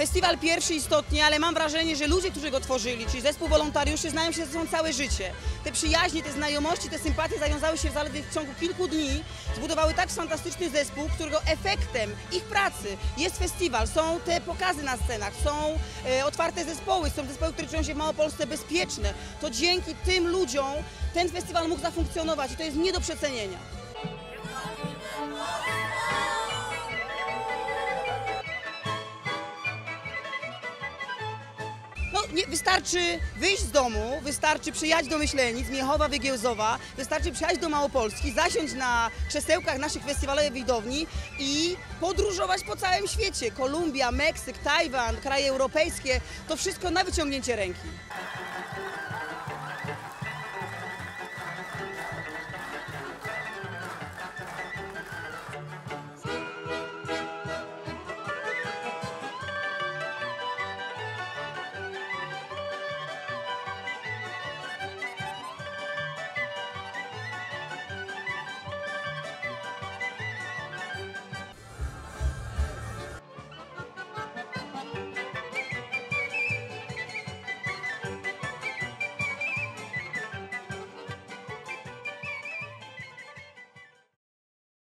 Festiwal pierwszy istotnie, ale mam wrażenie, że ludzie, którzy go tworzyli, czyli zespół wolontariuszy, znają się ze sobą całe życie. Te przyjaźnie, te znajomości, te sympatie zawiązały się zaledwie w ciągu kilku dni. Zbudowały tak fantastyczny zespół, którego efektem ich pracy jest festiwal. Są te pokazy na scenach, są e, otwarte zespoły, są zespoły, które czują się w Małopolsce bezpieczne. To dzięki tym ludziom ten festiwal mógł zafunkcjonować i to jest nie do przecenienia. Nie, wystarczy wyjść z domu, wystarczy przyjechać do Myślenic, Miechowa, Wygiełzowa, wystarczy przyjechać do Małopolski, zasiąść na krzesełkach naszych festiwalowych widowni i podróżować po całym świecie. Kolumbia, Meksyk, Tajwan, kraje europejskie, to wszystko na wyciągnięcie ręki.